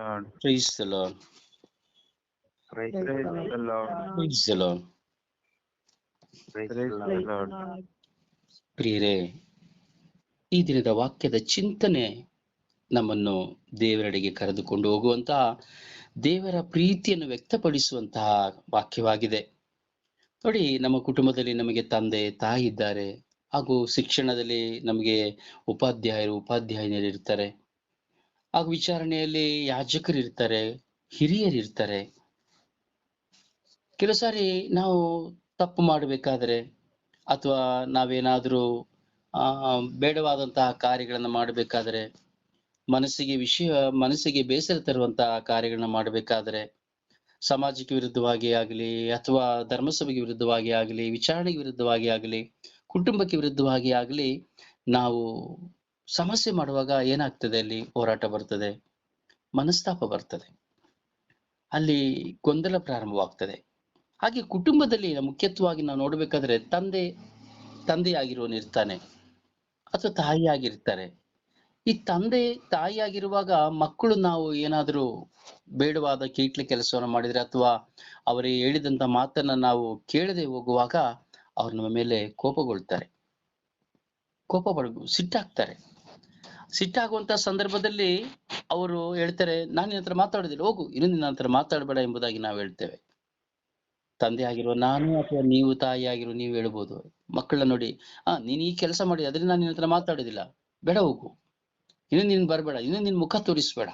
Lord. Praise the Lord. Praise Praise the the Lord. Praise the Lord. Praise Praise the Lord. Lord. ಪ್ರಿಯರೇ ಈ ದಿನದ ವಾಕ್ಯದ ಚಿಂತನೆ ನಮ್ಮನ್ನು ದೇವರೆಡೆಗೆ ಕರೆದುಕೊಂಡು ಹೋಗುವಂತಹ ದೇವರ ಪ್ರೀತಿಯನ್ನು ವ್ಯಕ್ತಪಡಿಸುವಂತಹ ವಾಕ್ಯವಾಗಿದೆ ನೋಡಿ ನಮ್ಮ ಕುಟುಂಬದಲ್ಲಿ ನಮಗೆ ತಂದೆ ತಾಯಿ ಇದ್ದಾರೆ ಹಾಗೂ ಶಿಕ್ಷಣದಲ್ಲಿ ನಮಗೆ ಉಪಾಧ್ಯಾಯರು ಉಪಾಧ್ಯಾಯಿನಿಯರು ಇರ್ತಾರೆ ಹಾಗೂ ವಿಚಾರಣೆಯಲ್ಲಿ ಯಾಜಕರು ಇರ್ತಾರೆ, ಹಿರಿಯರು ಇರ್ತಾರೆ. ಕೆಲವು ಸಾರಿ ನಾವು ತಪ್ಪು ಮಾಡಬೇಕಾದ್ರೆ ಅಥವಾ ನಾವೇನಾದರೂ, ಆ, ಬೇಡವಾದಂತಹ ಕಾರ್ಯಗಳನ್ನ ಮಾಡಬೇಕಾದ್ರೆ, ಮನಸ್ಸಿಗೆ ವಿಷಯ, ಮನಸ್ಸಿಗೆ ಬೇಸರ ತರುವಂತಹ ಕಾರ್ಯಗಳನ್ನ ಮಾಡಬೇಕಾದ್ರೆ, ಸಮಾಜಕ್ಕೆ ವಿರುದ್ಧವಾಗಿ ಆಗಲಿ ಅಥವಾ ಧರ್ಮಸಭೆಗೆ ವಿರುದ್ಧವಾಗಿ ಆಗಲಿ, ವಿಚಾರಣೆಗೆ ವಿರುದ್ಧವಾಗಿ ಆಗಲಿ, ಕುಟುಂಬಕ್ಕೆ ವಿರುದ್ಧವಾಗಿ ಆಗಲಿ ನಾವು ಸಮಸ್ಯೆ ಮಾಡುವಾಗ ಏನಾಗ್ತದೆ ಅಲ್ಲಿ? ಹೋರಾಟ ಬರ್ತದೆ. ಮನಸ್ತಾಪ ಬರ್ತದೆ. ಅಲ್ಲಿ ಗೊಂದಲ ಪ್ರಾರಂಭವಾಗ್ತದೆ. ಹಾಗೆ ಕುಟುಂಬದಲ್ಲಿ ಮುಖ್ಯತ್ವವಾಗಿ ನಾವು ನೋಡಬೇಕಾದ್ರೆ ತಂದೆ ತಂದೆಯಾಗಿರುವನಿರ್ತಾನೆ ಅಥವಾ ತಾಯಿಯಾಗಿರ್ತಾರೆ. ಈ ತಂದೆ, ತಾಯಿಯಾಗಿರುವಾಗ ಮಕ್ಕಳು ನಾವು ಏನಾದರೂ ಬೇಡವಾದ ಕೀಟ್ಲೆ ಕೆಲಸವನ್ನು ಮಾಡಿದ್ರೆ ಅಥವಾ ಅವರಿಗೆ ಹೇಳಿದಂತ ಮಾತನ್ನ ನಾವು ಕೇಳದೆ ಹೋಗುವಾಗ ಅವ್ರ ನಮ್ಮ ಮೇಲೆ ಕೋಪಗೊಳ್ತಾರೆ. ಕೋಪ ಪಡ ಸಿಟ್ಟಾಗ್ತಾರೆ. ಸಿಟ್ಟಾಗುವಂತ ಸಂದರ್ಭದಲ್ಲಿ ಅವರು ಹೇಳ್ತಾರೆ, ನಾನು ನಿನ್ನ ಹತ್ರ ಮಾತಾಡೋದಿಲ್ಲ, ಹೋಗು ಇನ್ನು ನಿನ್ನ ಹತ್ರ ಮಾತಾಡಬೇಡ ಎಂಬುದಾಗಿ ನಾವು ಹೇಳ್ತೇವೆ. ತಂದೆ ಆಗಿರುವ ನಾನು ಅಥವಾ ನೀವು ತಾಯಿ ಆಗಿರೋ ನೀವು ಹೇಳ್ಬೋದು. ಮಕ್ಕಳನ್ನ ನೋಡಿ, ಆ, ನೀನ್ ಈ ಕೆಲಸ ಮಾಡಿ ಅದರಿಂದ ನಾನು ನಿನ್ನ ಹತ್ರ ಮಾತಾಡೋದಿಲ್ಲ. ಬೇಡ ಹೋಗು. ಇನ್ನು ನೀನು ಬರಬೇಡ ಇನ್ನು ನಿನ್ ಮುಖ ತೋರಿಸ್ಬೇಡ.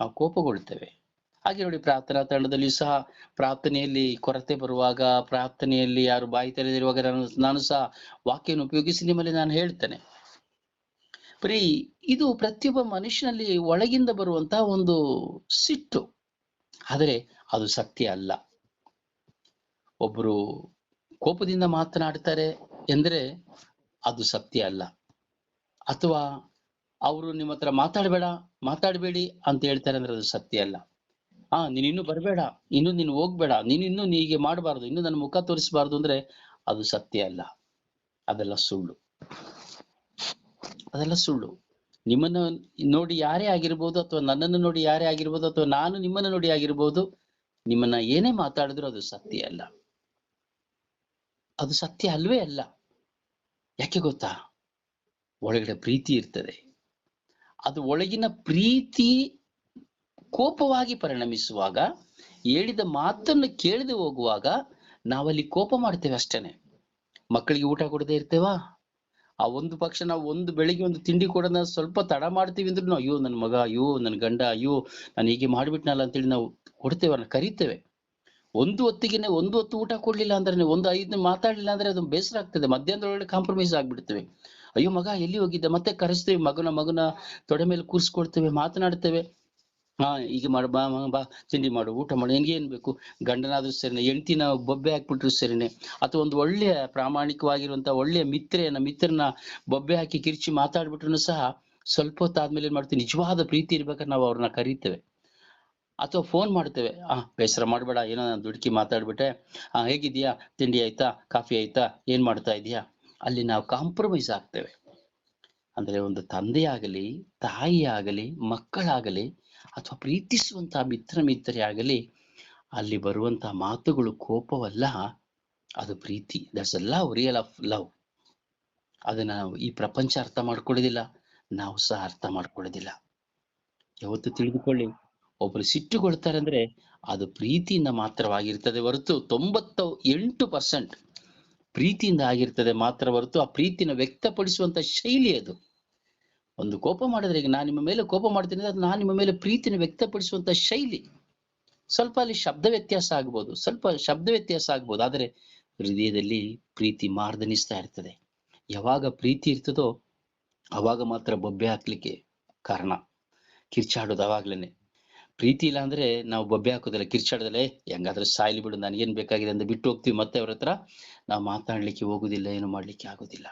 ನಾವು ಕೋಪಗೊಳ್ತೇವೆ. ಹಾಗೆ ನೋಡಿ ಪ್ರಾರ್ಥನಾ ತಂಡದಲ್ಲಿ ಸಹ ಪ್ರಾರ್ಥನೆಯಲ್ಲಿ ಕೊರತೆ ಬರುವಾಗ, ಪ್ರಾರ್ಥನೆಯಲ್ಲಿ ಯಾರು ಬಾಯಿ ತೆರೆದಿರುವಾಗ ನಾನು ನಾನು ಸಹ ವಾಕ್ಯವನ್ನು ಉಪಯೋಗಿಸಿ ನಿಮ್ಮಲ್ಲಿ ನಾನು ಹೇಳ್ತೇನೆ. ಬರೀ ಇದು ಪ್ರತಿಯೊಬ್ಬ ಮನುಷ್ಯನಲ್ಲಿ ಒಳಗಿಂದ ಬರುವಂತಹ ಒಂದು ಸಿಟ್ಟು. ಆದರೆ ಅದು ಸತ್ಯ ಅಲ್ಲ. ಒಬ್ಬರು ಕೋಪದಿಂದ ಮಾತನಾಡ್ತಾರೆ ಎಂದ್ರೆ ಅದು ಸತ್ಯ ಅಲ್ಲ. ಅಥವಾ ಅವರು ನಿಮ್ಮ ಹತ್ರ ಮಾತಾಡಬೇಡ, ಮಾತಾಡಬೇಡಿ ಅಂತ ಹೇಳ್ತಾರೆ ಅಂದ್ರೆ ಅದು ಸತ್ಯ ಅಲ್ಲ. ಆ, ನೀನ್ ಇನ್ನು ಬರಬೇಡ, ಇನ್ನು ನೀನು ಹೋಗ್ಬೇಡ, ನೀನು ಇನ್ನು ಹೀಗೆ ಮಾಡಬಾರ್ದು, ಇನ್ನು ನನ್ನ ಮುಖ ತೋರಿಸಬಾರ್ದು ಅಂದ್ರೆ ಅದು ಸತ್ಯ ಅಲ್ಲ. ಅದೆಲ್ಲ ಸುಳ್ಳು. ಅದೆಲ್ಲ ಸುಳ್ಳು. ನಿಮ್ಮನ್ನು ನೋಡಿ ಯಾರೇ ಆಗಿರ್ಬೋದು ಅಥವಾ ನನ್ನನ್ನು ನೋಡಿ ಯಾರೇ ಆಗಿರ್ಬೋದು ಅಥವಾ ನಾನು ನಿಮ್ಮನ್ನು ನೋಡಿ ಆಗಿರ್ಬೋದು, ನಿಮ್ಮನ್ನ ಏನೇ ಮಾತಾಡಿದ್ರು ಅದು ಸತ್ಯ ಅಲ್ಲ. ಅದು ಸತ್ಯ ಅಲ್ವೇ ಅಲ್ಲ. ಯಾಕೆ ಗೊತ್ತಾ? ಒಳಗಡೆ ಪ್ರೀತಿ ಇರ್ತದೆ. ಅದು ಒಳಗಿನ ಪ್ರೀತಿ ಕೋಪವಾಗಿ ಪರಿಣಮಿಸುವಾಗ, ಹೇಳಿದ ಮಾತನ್ನು ಕೇಳದೆ ಹೋಗುವಾಗ ನಾವಲ್ಲಿ ಕೋಪ ಮಾಡ್ತೇವೆ ಅಷ್ಟೇನೆ. ಮಕ್ಕಳಿಗೆ ಊಟ ಕೊಡದೆ ಇರ್ತೇವಾ? ಆ ಒಂದು ಪಕ್ಷ ನಾವು ಒಂದು ಬೆಳಿಗ್ಗೆ ಒಂದು ತಿಂಡಿ ಕೊಡೋದನ್ನ ಸ್ವಲ್ಪ ತಡ ಮಾಡ್ತೀವಿ ಅಂದ್ರೂ ಅಯ್ಯೋ ನನ್ನ ಮಗ, ಅಯ್ಯೋ ನನ್ನ ಗಂಡ, ಅಯ್ಯೋ ನಾನು ಹೀಗೆ ಮಾಡ್ಬಿಟ್ನಲ್ಲ ಅಂತೇಳಿ ನಾವು ಕೊಡ್ತೇವೆ ಅವ್ರನ್ನ ಕರಿತೇವೆ. ಒಂದು ಹೊತ್ತಿಗೆನೆ ಒಂದು ಹೊತ್ತು ಊಟ ಕೊಡ್ಲಿಲ್ಲ ಅಂದ್ರೆ ಒಂದು ಐದು ಮಾತಾಡ್ಲಿಲ್ಲ ಅಂದ್ರೆ ಅದು ಬೇಸರ ಆಗ್ತದೆ ಮಧ್ಯಾಹ್ನದೊಳಗಡೆ ಕಾಂಪ್ರಮೈಸ್ ಆಗ್ಬಿಡ್ತೇವೆ. ಅಯ್ಯೋ ಮಗ ಎಲ್ಲಿ ಹೋಗಿದ್ದೆ? ಮತ್ತೆ ಕರೆಸ್ತೇವೆ, ಮಗನ ಮಗನ ತೊಡೆ ಮೇಲೆ ಕೂರಿಸ್ಕೊಳ್ತೇವೆ ಮಾತನಾಡ್ತೇವೆ. ಹಾ ಈಗ ಮಾಡು, ಬಾ ಬಾ, ತಿಂಡಿ ಮಾಡು, ಊಟ ಮಾಡು, ನಿನ್ಗೆ ಏನ್ ಬೇಕು? ಗಂಡನಾದ್ರೂ ಸರಿನೆ, ಹೆಂಡತಿನ ಬೊಬ್ಬೆ ಹಾಕ್ಬಿಟ್ರು ಸರಿನೆ. ಅಥವಾ ಒಂದು ಒಳ್ಳೆಯ ಪ್ರಾಮಾಣಿಕವಾಗಿರುವಂತ ಒಳ್ಳೆಯ ಮಿತ್ರೆಯನ್ನ ಮಿತ್ರನ ಬೊಬ್ಬೆ ಹಾಕಿ ಕಿರ್ಚಿ ಮಾತಾಡ್ಬಿಟ್ರು ಸಹ ಸ್ವಲ್ಪ ಹೊತ್ತಾದ್ಮೇಲೆ ಏನ್ ಮಾಡ್ತೀವಿ? ನಿಜವಾದ ಪ್ರೀತಿ ಇರ್ಬೇಕಾದ್ರೆ ನಾವು ಅವ್ರನ್ನ ಕರೀತೇವೆ. ಅಥವಾ ಫೋನ್ ಮಾಡ್ತೇವೆ. ಆ, ಬೇಸರ ಮಾಡ್ಬೇಡ, ಏನೋ ನಾನು ದುಡುಕಿ ಮಾತಾಡ್ಬಿಟ್ಟೆ. ಆ ಹೇಗಿದ್ಯಾ ತಿಂಡಿ ಆಯ್ತಾ? ಕಾಫಿ ಆಯ್ತಾ? ಏನ್ ಮಾಡ್ತಾ ಇದೀಯಾ ಅಲ್ಲಿ ನಾವು ಕಾಂಪ್ರಮೈಸ್ ಆಗ್ತೇವೆ. ಅಂದ್ರೆ ಒಂದು ತಂದೆಯಾಗಲಿ ತಾಯಿ ಆಗಲಿ ಮಕ್ಕಳಾಗಲಿ ಅಥವಾ ಪ್ರೀತಿಸುವಂತಹ ಮಿತ್ರ ಮಿತ್ರೇ ಆಗಲಿ ಅಲ್ಲಿ ಬರುವಂತಹ ಮಾತುಗಳು ಕೋಪವಲ್ಲ, ಅದು ಪ್ರೀತಿ. That's a love real of love ಅದನ್ನ ನಾವು ಈ ಪ್ರಪಂಚ ಅರ್ಥ ಮಾಡ್ಕೊಳ್ಳೋದಿಲ್ಲ, ನಾವು ಸಹ ಅರ್ಥ ಮಾಡ್ಕೊಳ್ಳೋದಿಲ್ಲ. ಯಾವತ್ತು ತಿಳಿದುಕೊಳ್ಳಿ ಒಬ್ಬರು ಸಿಟ್ಟುಗೊಳ್ತಾರೆ ಅಂದ್ರೆ ಅದು ಪ್ರೀತಿಯಿಂದ ಮಾತ್ರವಾಗಿರ್ತದೆ ಹೊರತು ತೊಂಬತ್ತ ಎಂಟು ಪರ್ಸೆಂಟ್ ಪ್ರೀತಿಯಿಂದ ಆಗಿರ್ತದೆ ಮಾತ್ರ ಹೊರತು ಆ ಪ್ರೀತಿನ ವ್ಯಕ್ತಪಡಿಸುವಂತ ಶೈಲಿ ಅದು. ಒಂದು ಕೋಪ ಮಾಡಿದ್ರೆ ಈಗ ನಾನು ನಿಮ್ಮ ಮೇಲೆ ಕೋಪ ಮಾಡ್ತೀನಿ ಅದು ನಾನು ನಿಮ್ಮ ಮೇಲೆ ಪ್ರೀತಿನ ವ್ಯಕ್ತಪಡಿಸುವಂತ ಶೈಲಿ. ಸ್ವಲ್ಪ ಅಲ್ಲಿ ಶಬ್ದ ವ್ಯತ್ಯಾಸ ಆಗ್ಬೋದು, ಸ್ವಲ್ಪ ಶಬ್ದ ವ್ಯತ್ಯಾಸ ಆಗ್ಬೋದು, ಆದರೆ ಹೃದಯದಲ್ಲಿ ಪ್ರೀತಿ ಮಾರ್ದನಿಸ್ತಾ ಇರ್ತದೆ. ಯಾವಾಗ ಪ್ರೀತಿ ಇರ್ತದೋ ಅವಾಗ ಮಾತ್ರ ಬೊಬ್ಬೆ ಹಾಕ್ಲಿಕ್ಕೆ ಕಾರಣ. ಕಿರ್ಚಾಡೋದು ಅವಾಗ್ಲೇನೆ. ಪ್ರೀತಿ ಇಲ್ಲ ಅಂದ್ರೆ ನಾವು ಬೊಬ್ಬೆ ಹಾಕೋದಿಲ್ಲ. ಕಿರ್ಚಾಡೋದಿಲ್ಲ, ಹೆಂಗಾದ್ರೂ ಸಾಯ್ಲಿ ಬಿಡು, ನನಗೇನ್ ಬೇಕಾಗಿದೆ ಅಂತ ಬಿಟ್ಟು ಹೋಗ್ತೀವಿ ಮತ್ತೆ ಅವ್ರ ಹತ್ರ. ನಾವು ಮಾತಾಡ್ಲಿಕ್ಕೆ ಹೋಗುದಿಲ್ಲ, ಏನು ಮಾಡ್ಲಿಕ್ಕೆ ಆಗೋದಿಲ್ಲ.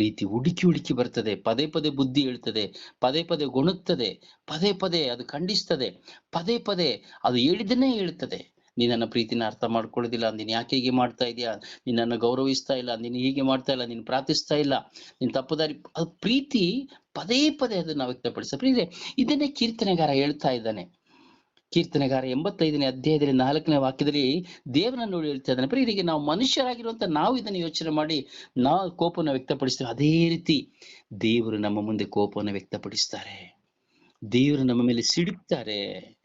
ಪ್ರೀತಿ ಹುಡುಕಿ ಹುಡುಕಿ ಬರ್ತದೆ. ಪದೇ ಪದೇ ಬುದ್ಧಿ ಹೇಳ್ತದೆ ಪದೇ ಪದೇ ಗುಣುತ್ತದೆ ಪದೇ ಪದೇ ಅದು ಖಂಡಿಸ್ತದೆ. ಪದೇ ಪದೇ ಅದು ಹೇಳಿದನ್ನೇ ಹೇಳ್ತದೆ. ನೀನ್ ಪ್ರೀತಿನ ಅರ್ಥ ಮಾಡ್ಕೊಳ್ಳೋದಿಲ್ಲ. ನೀನ್ ಯಾಕೆ ಹೀಗೆ ಮಾಡ್ತಾ ಇದೀಯಾ? ನೀನ್ ನನ್ನ ಗೌರವಿಸ್ತಾ ಇಲ್ಲ. ನೀನು ಹೀಗೆ ಮಾಡ್ತಾ ಇಲ್ಲ. ನೀನು ಪ್ರಾರ್ಥಿಸ್ತಾ ಇಲ್ಲ. ನೀನ್ ತಪ್ಪುದಾರಿ. ಅದು ಪ್ರೀತಿ ಪದೇ ಪದೇ ಅದನ್ನ ವ್ಯಕ್ತಪಡಿಸ ಪ್ರೀತಿ ಇದನ್ನೇ ಕೀರ್ತನೆಗಾರ ಹೇಳ್ತಾ ಇದ್ದಾನೆ. ಕೀರ್ತನೆಗಾರ ಎಂಬತ್ತೈದನೇ ಅಧ್ಯಾಯದಲ್ಲಿ ನಾಲ್ಕನೇ ವಾಕ್ಯದಲ್ಲಿ ದೇವರನ್ನ ನೋಡಿ ಹೇಳ್ತಾ ಇದ್ದಾನೆ. ನಾವು ಮನುಷ್ಯರಾಗಿರುವಂತ ನಾವು ಇದನ್ನು ಯೋಚನೆ ಮಾಡಿ ನಾವು ಕೋಪವನ್ನು ವ್ಯಕ್ತಪಡಿಸ್ತೇವೆ. ಅದೇ ರೀತಿ ದೇವರು ನಮ್ಮ ಮುಂದೆ ಕೋಪವನ್ನು ವ್ಯಕ್ತಪಡಿಸ್ತಾರೆ. ದೇವರು ನಮ್ಮ ಮೇಲೆ ಸಿಡುಕ್ತಾರೆ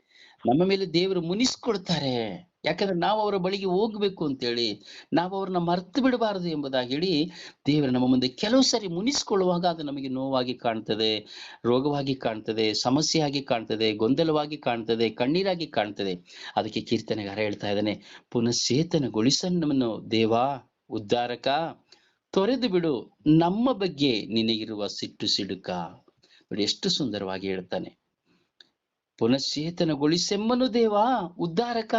ನಮ್ಮ ಮೇಲೆ ದೇವರು ಮುನಿಸ್ಕೊಳ್ತಾರೆ ಯಾಕಂದ್ರೆ ನಾವು ಅವರ ಬಳಿಗೆ ಹೋಗ್ಬೇಕು ಅಂತೇಳಿ ನಾವು ಅವ್ರನ್ನ ಮರ್ತು ಬಿಡಬಾರದು ಎಂಬುದಾಗಿ ಹೇಳಿ ದೇವರ ನಮ್ಮ ಮುಂದೆ ಕೆಲವು ಸರಿ ಮುನಿಸ್ಕೊಳ್ಳುವಾಗ ಅದು ನಮಗೆ ನೋವಾಗಿ ಕಾಣ್ತದೆ, ರೋಗವಾಗಿ ಕಾಣ್ತದೆ, ಸಮಸ್ಯೆಯಾಗಿ ಕಾಣ್ತದೆ, ಗೊಂದಲವಾಗಿ ಕಾಣ್ತದೆ, ಕಣ್ಣೀರಾಗಿ ಕಾಣ್ತದೆ. ಅದಕ್ಕೆ ಕೀರ್ತನೆಗಾರ ಹೇಳ್ತಾ ಇದ್ದಾನೆ ಪುನಶ್ಚೇತನಗೊಳಿಸನ್ನನ್ನು ದೇವಾ, ಉದ್ಧಾರಕ, ತೊರೆದು ಬಿಡು, ನಮ್ಮ ಬಗ್ಗೆ ನಿನಗಿರುವ ಸಿಟ್ಟು ಸಿಡುಕ. ನೋಡಿ, ಎಷ್ಟು ಸುಂದರವಾಗಿ ಹೇಳ್ತಾನೆ. ಪುನಶ್ಚೇತನಗೊಳಿಸೆಮ್ಮನು ದೇವಾ, ಉದ್ಧಾರಕ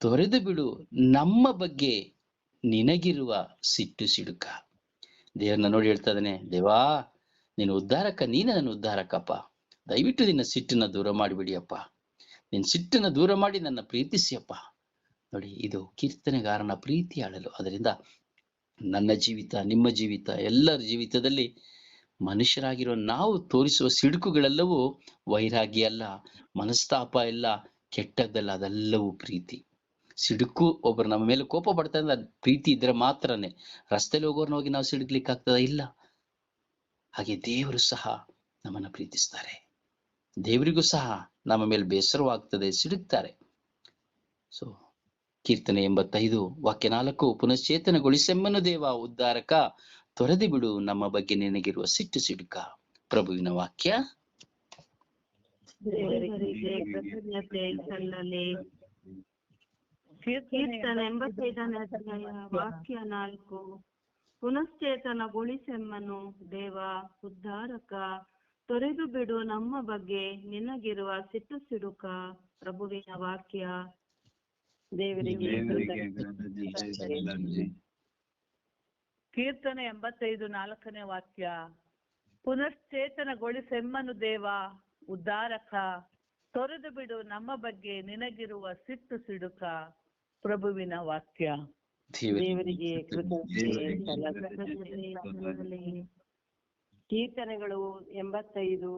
ತೊರೆದು ಬಿಡು ನಮ್ಮ ಬಗ್ಗೆ ನಿನಗಿರುವ ಸಿಟ್ಟು ಸಿಡುಕ. ದೇವರನ್ನ ನೋಡಿ ಹೇಳ್ತಾ ಇದ್ದಾನೆ, ದೇವಾ ನೀನು ಉದ್ಧಾರಕ್ಕ, ನೀನೇ ನನ್ನ ಉದ್ಧಾರಕ್ಕಪ್ಪ. ದಯವಿಟ್ಟು ನಿನ್ನ ಸಿಟ್ಟನ್ನ ದೂರ ಮಾಡಿಬಿಡಿಯಪ್ಪ. ನಿನ್ನ ಸಿಟ್ಟನ್ನ ದೂರ ಮಾಡಿ ನನ್ನ ಪ್ರೀತಿಸಿಯಪ್ಪ. ನೋಡಿ, ಇದು ಕೀರ್ತನೆಗಾರನ ಪ್ರೀತಿ ಆಳಲು ಅದರಿಂದ ನನ್ನ ಜೀವಿತ, ನಿಮ್ಮ ಜೀವಿತ, ಎಲ್ಲರ ಜೀವಿತದಲ್ಲಿ ಮನುಷ್ಯರಾಗಿರೋ ನಾವು ತೋರಿಸುವ ಸಿಡುಕುಗಳೆಲ್ಲವೂ ವೈರಾಗ್ಯ ಅಲ್ಲ, ಮನಸ್ತಾಪ ಎಲ್ಲ ಕೆಟ್ಟದ್ದಲ್ಲ, ಅದೆಲ್ಲವೂ ಪ್ರೀತಿ. ಸಿಡುಕು ಒಬ್ಬರು ನಮ್ಮ ಮೇಲೆ ಕೋಪ ಪಡ್ತಾ ಇದ್ದ ಪ್ರೀತಿ ಇದ್ರೆ ಮಾತ್ರನೇ ರಸ್ತೆಲಿ ಹೋಗೋರ್ನ ಹೋಗಿ ನಾವು ಸಿಡುಕ್ಲಿಕ್ಕೆ ಆಗ್ತದ? ಇಲ್ಲ. ಹಾಗೆ ದೇವರು ಸಹ ನಮ್ಮನ್ನ ಪ್ರೀತಿಸ್ತಾರೆ. ದೇವರಿಗೂ ಸಹ ನಮ್ಮ ಮೇಲೆ ಬೇಸರವಾಗ್ತದೆ ಸಿಡುಕ್ತಾರೆ ಸೊ ಕೀರ್ತನೆ ಎಂಬತ್ತೈದು ವಾಕ್ಯ ನಾಲ್ಕು, ಪುನಶ್ಚೇತನಗೊಳಿಸೆಮ್ಮನು ದೇವ, ಉದ್ಧಾರಕ, ತೊರೆದು ಬಿಡು ನಮ್ಮ ಬಗ್ಗೆ ನಿನಗಿರುವ ಸಿಟ್ಟು ಸಿಡುಕ. ಪ್ರಭುವಿನ ವಾಕ್ಯ. ಕೀರ್ತನೆ ಎಂಬತ್ತೈದನೇ ಅಧ್ಯಾಯ ವಾಕ್ಯ ನಾಲ್ಕು. ಪುನಶ್ಚೇತನಗೊಳಿಸೆಮ್ಮನು ದೇವ ಉದ್ಧಾರಕ ತೊರೆದು ಬಿಡು ನಮ್ಮ ಬಗ್ಗೆ ನಿನಗಿರುವ ಸಿಟ್ಟು ಸಿಡುಕ ಪ್ರಭುವಿನ ವಾಕ್ಯ. ದೇವರಿಗೆ. ಕೀರ್ತನೆ ಎಂಬತ್ತೈದು ನಾಲ್ಕನೇ ವಾಕ್ಯ. ಪುನಶ್ಚೇತನಗೊಳಿಸೆಮ್ಮನು ದೇವ ಉದ್ಧಾರಕ ತೊರೆದು ಬಿಡು ನಮ್ಮ ಬಗ್ಗೆ ನಿನಗಿರುವ ಸಿಟ್ಟು ಸಿಡುಕ ಪ್ರಭುವಿನ ವಾಕ್ಯ ದೇವರಿಗೆ. ಕೀರ್ತನೆಗಳು ಎಂಬತ್ತೈದು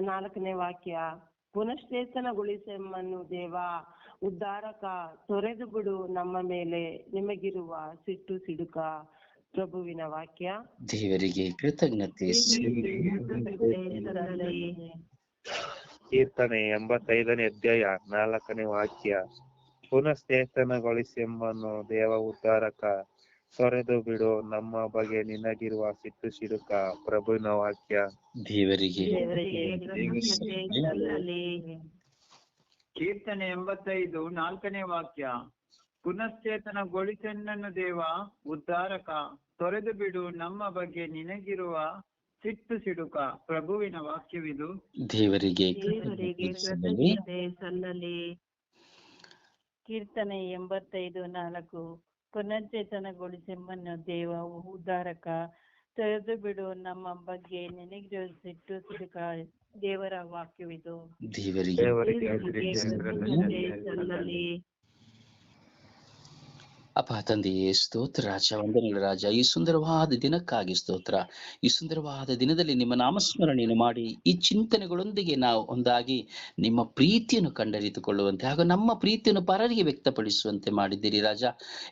ನಾಲ್ಕನೇ ವಾಕ್ಯ ಪುನಶ್ಚೇತನಗೊಳಿಸೆಮ್ಮನ್ನು ದೇವ ಉದ್ಧಾರಕ ತೊರೆದು ಬಿಡು ನಮ್ಮ ಮೇಲೆ ನಿಮಗಿರುವ ಸಿಟ್ಟು ಸಿಡುಕ ಪ್ರಭುವಿನ ವಾಕ್ಯ ದೇವರಿಗೆ ಕೃತಜ್ಞತೆ ಕೀರ್ತನೆ ಎಂಬತ್ತೈದನೇ ಅಧ್ಯಾಯ ನಾಲ್ಕನೇ ವಾಕ್ಯ ಪುನಶ್ಚೇತನಗೊಳಿಸೆಂಬನು ದೇವ ಉದ್ಧಾರಕ ತೊರೆದು ಬಿಡು ನಮ್ಮ ಬಗ್ಗೆ ನಿನಗಿರುವ ಸಿಟ್ಟು ಸಿಡುಕ ಪ್ರಭುವಿನ ವಾಕ್ಯ. ದೇವರಿಗೆ. ಕೀರ್ತನೆ ಎಂಬತ್ತೈದು ನಾಲ್ಕನೇ ವಾಕ್ಯ. ಪುನಶ್ಚೇತನಗೊಳಿಸನ್ನನು ದೇವ ಉದ್ಧಾರಕ. ತೊರೆದು ಬಿಡು ನಮ್ಮ ಬಗ್ಗೆ ನಿನಗಿರುವ ಸಿಟ್ಟು ಸಿಡುಕ ಪ್ರಭುವಿನ ವಾಕ್ಯವಿದು. ದೇವರಿಗೆ ದೇವರಿಗೆ ಕೃತಜ್ಞತೆ ಸಲ್ಲಲಿ. ಕೃತಜ್ಞತೆ ಸಲ್ಲಲಿ ಕೀರ್ತನೆ ಎಂಬತ್ತೈದು ನಾಲ್ಕು ಪುನರ್ಚೇತನಗೊಳಿಸಿಮ್ಮನ್ನು ದೇವ ಉದ್ಧಾರಕ ತೆರೆದು ಬಿಡು ನಮ್ಮ ಬಗ್ಗೆ ನಿನಗಿರುವ ಸಿಟ್ಟು ಸಿಡುಕ ದೇವರ ವಾಕ್ಯವಿದು ದೇವರಿಗೆ ದೇವರಿಗೆ ದೇವರಿಗೆ ಕೃತಜ್ಞತೆ ಸಲ್ಲಲಿ ಅಪ್ಪ ತಂದೆಯೇ ಸ್ತೋತ್ರ ರಾಜ ವಂದನೆಗಳ ರಾಜ, ಈ ಸುಂದರವಾದ ದಿನಕ್ಕಾಗಿ ಸ್ತೋತ್ರ. ಈ ಸುಂದರವಾದ ದಿನದಲ್ಲಿ ನಿಮ್ಮ ನಾಮಸ್ಮರಣೆಯನ್ನು ಮಾಡಿ, ಈ ಚಿಂತನೆಗಳೊಂದಿಗೆ ನಾವು ಒಂದಾಗಿ ನಿಮ್ಮ ಪ್ರೀತಿಯನ್ನು ಕಂಡರಿತುಕೊಳ್ಳುವಂತೆ ಹಾಗೂ ನಮ್ಮ ಪ್ರೀತಿಯನ್ನು ಪರರಿಗೆ ವ್ಯಕ್ತಪಡಿಸುವಂತೆ ಮಾಡಿದ್ದೀರಿ ರಾಜ.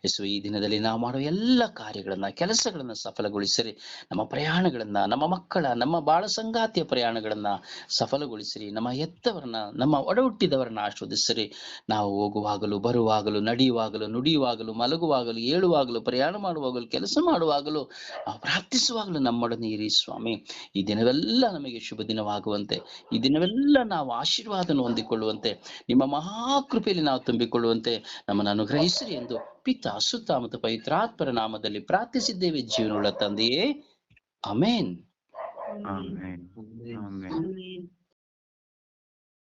ಯೇಸು ಈ ದಿನದಲ್ಲಿ ನಾವು ಮಾಡುವ ಎಲ್ಲ ಕಾರ್ಯಗಳನ್ನ, ಕೆಲಸಗಳನ್ನ ಸಫಲಗೊಳಿಸಿರಿ. ನಮ್ಮ ಪ್ರಯಾಣಗಳನ್ನ, ನಮ್ಮ ಮಕ್ಕಳ, ನಮ್ಮ ಬಾಳ ಸಂಗಾತಿಯ ಪ್ರಯಾಣಗಳನ್ನ ಸಫಲಗೊಳಿಸಿರಿ. ನಮ್ಮ ಎತ್ತವರನ್ನ ನಮ್ಮ ಒಡಹುಟ್ಟಿದವರನ್ನ ಆಶ್ವದಿಸಿರಿ ನಾವು ಹೋಗುವಾಗಲೂ, ಬರುವಾಗಲೂ, ನಡೆಯುವಾಗಲೂ, ನುಡಿಯುವಾಗಲೂ ಮಲಗುವಾಗಲೂ ಏಳುವಾಗಲು ಪ್ರಯಾಣ ಮಾಡುವಾಗಲೂ ಕೆಲಸ ಮಾಡುವಾಗಲೂ ಪ್ರಾರ್ಥಿಸುವಾಗಲು ಪ್ರಾರ್ಥಿಸುವಾಗಲೂ ನಮ್ಮೊಡನೆ ಇರಿ ಸ್ವಾಮಿ. ಈ ದಿನವೆಲ್ಲ ನಮಗೆ ಶುಭ ದಿನವಾಗುವಂತೆ. ಈ ದಿನವೆಲ್ಲ ನಾವು ಆಶೀರ್ವಾದನ ಹೊಂದಿಕೊಳ್ಳುವಂತೆ. ನಿಮ್ಮ ಮಹಾಕೃಪೆಯಲ್ಲಿ ನಾವು ತುಂಬಿಕೊಳ್ಳುವಂತೆ. ನಮ್ಮನ್ನು ಅನುಗ್ರಹಿಸಿರಿ ಎಂದು ಪಿತ ಸುತ್ತ ಮತ್ತು ಪವಿತ್ರಾತ್ಮರ ನಾಮದಲ್ಲಿ ಪ್ರಾರ್ಥಿಸಿದ್ದೇವೆ ಜೀವನವುಳ್ಳ ತಂದೆಯೇ. ಅಮೇನ್.